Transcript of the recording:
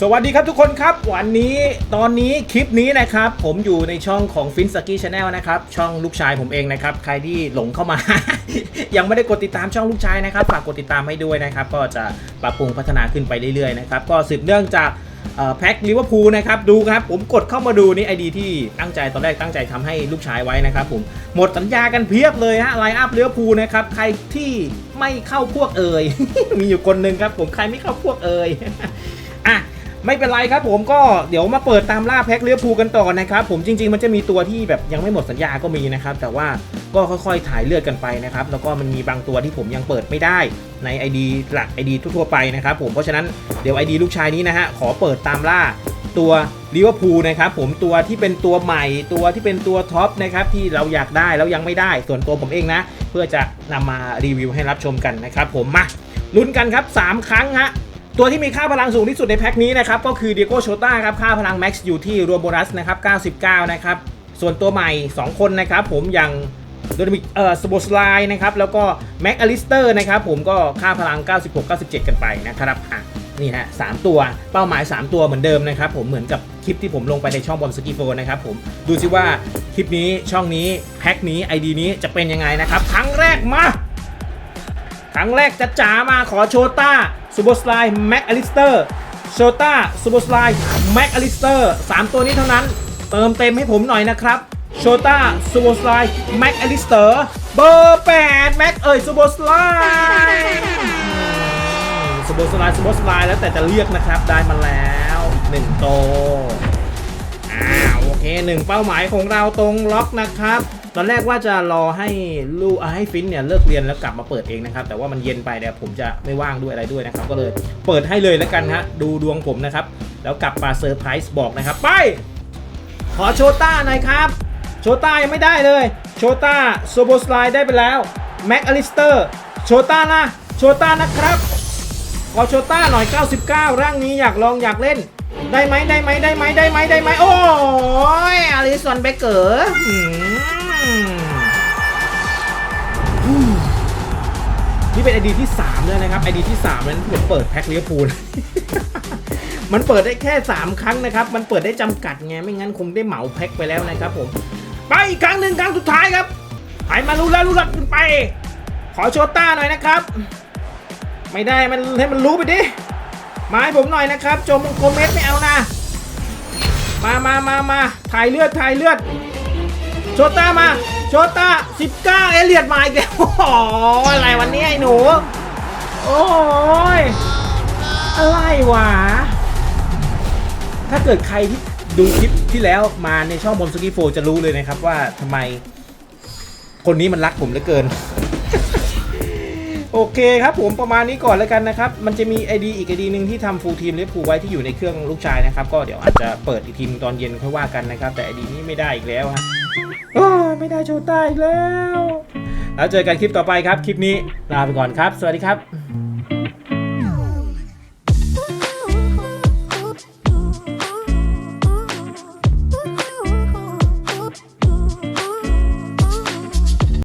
สวัสดีครับทุกคนครับวันนี้ตอนนี้คลิปนี้นะครับ ผมอยู่ในช่องของฟินสกี้ชาแนลนะครับ ช่องลูกชายผมเองนะครับ ใครที่หลงเข้ามา ยังไม่ได้กดติดตามช่องลูกชายนะครับฝากกดติดตามให้ด้วยนะครับ ก็จะปรับปรุงพัฒนาขึ้นไปเรื่อยๆนะครับ ก็สืบเนื่องจาก แพ็คลิเวอร์พูลนะครับดูครับผมกดเข้ามาดูนี่ไอดีที่ตั้งใจตอนแรกตั้งใจทำให้ลูกชายไว้นะครับผมหมดสัญญากันเพียบเลยฮะไลน์อัพลิเวอร์พูลนะครับใครที่ไม่เข้าพวกเอ่ยมีอยู่คนหนึ่งครับผมใครไม่เข้าพวกเอ่ย ไม่เป็นไรครับผมก็เดี๋ยวมาเปิดตามล่าแพ็คเลี้ยวภูกันต่อนะครับผมจริง ๆ มันจะมีตัวที่แบบยังไม่หมดสัญญาก็มีนะครับ แต่ว่าก็ค่อยๆถ่ายเลือดกันไปนะครับ แล้วก็มันมีบางตัวที่ผมยังเปิดไม่ได้ใน ID หลัก ID ทั่วๆไปนะครับผมเพราะฉะนั้นเดี๋ยว ID ลูกชายนี้นะฮะขอเปิดตามล่าตัวลิเวอร์พูลนะครับผมตัวที่เป็นตัวใหม่ตัวที่เป็นตัวท็อปนะครับที่เราอยากได้แล้วยังไม่ได้ส่วนตัวผมเองนะ เพื่อจะนำมารีวิวให้รับชมกันนะครับผมมาลุ้นกันครับสามครั้งฮะ ตัวที่มีค่าพลังสูงที่สุดในแพ็คนี้นะครับก็คือเดียโกโชต้าครับค่าพลังแม็กซ์อยู่ที่รวโบนัสนะครับ99 นะครับ ส่วนตัวใหม่ 2 คนนะครับผมอย่างโดมิกเอ่อสโบสไลนะครับแล้วก็แม็กอลิสเตอร์นะครับผมก็ค่าพลัง 96 97 กันไปนะครับอะนี่ฮะสามตัวเป้าหมาย 3 ตัวเหมือนเดิมนะครับผมเหมือนกับคลิปที่ผมลงไปในช่องบอมสกีโฟนะครับผมดูซิว่าคลิปนี้ช่องนี้แพ็คนี้ ID นี้จะเป็นยังไงนะครับครั้งแรกมาครั้งแรกจะจ๋ามาขอโชต้า ซูเปอร์สไลด์แม็กอลิสเตอร์โชต้าซูเปอร์สไลด์แม็กอลิสเตอร์สามตัวนี้เท่านั้น เติมเต็มให้ผมหน่อยนะครับโชต้าซูเปอร์สไลด์แม็กอลิสเตอร์เบอร์แปดแม็กเอ่ยซูเปอร์สไลด์ซูเปอร์สไลด์ซูเปอร์สไลด์แล้วแต่จะเรียกนะครับได้มาแล้วหนึ่งโตวอ่าโอเคหนึ่งเป้าหมายของเราตรงล็อกนะครับ ตอนแรกว่าจะรอให้ลูกอ่าให้ฟินเนี่ยเลิกเรียนแล้วกลับมาเปิดเองนะครับ แต่ว่ามันเย็นไปเดี๋ยวผมจะไม่ว่างด้วยอะไรด้วยนะครับ ก็เลยเปิดให้เลยแล้วกันฮะดูดวงผมนะครับ แล้วกลับมาเซอร์ไพรส์บอกนะครับ ไป ขอโชต้าหน่อยครับ โชต้ายังไม่ได้เลย โชต้าโซโบสไลได้ไปแล้วแม็กอลิสเตอร์โชต้านะโชต้านะครับ ขอโชต้าหน่อย 99 ร่างนี้อยากลองอยากเล่นได้ไหมได้ไหมได้ไหมได้ไหมได้ไหมโอ้ยอลิสันเบเกอร์ นี่เป็นไอดีที่ 3 แล้วนะครับไอดีที่ 3 นั้นผมเปิดแพ็คเลี้ยพูลมันเปิดได้แค่ 3 ครั้งนะครับ มันเปิดได้จำกัดไง ไม่งั้นคงได้เหมาแพ็คไปแล้วนะครับผม ไปอีกครั้งหนึ่งครั้งสุดท้ายครับให้มารู้แล้วรู้ลักขึ้นไป ขอโชต้าหน่อยนะครับ ไม่ได้มันให้มันรู้ไปดิ มาให้ผมหน่อยนะครับ โจมงคลเม็ดไม่เอานะ มามามามาถ่ายเลือดถ่ายเลือด โชต้ามา โชต้า19 เอเลียดมาอีกแล้วโอ้โหอะไรวันนี้ไอ้หนู โอ้ยอะไรวะ ถ้าเกิดใครที่ดูคลิปที่แล้วมาในช่องบอมสกีโฟจะรู้เลยนะครับว่าทำไม คนนี้มันรักผมเหลือเกิน โอเคครับผมประมาณนี้ก่อนแล้วกันนะครับ มันจะมี ID อีก ID หนึ่งที่ทำฟูลทีมเลฟพูไว้ที่อยู่ในเครื่องลูกชายนะครับ ก็เดี๋ยวอาจจะเปิดอีกทีมตอนเย็นค่อยว่ากันนะครับ แต่ ID นี้ไม่ได้อีกแล้วฮะไม่ได้โชว์ใต้อีกแล้ว แล้วเจอกันคลิปต่อไปครับ คลิปนี้ลาไปก่อนครับ สวัสดีครับ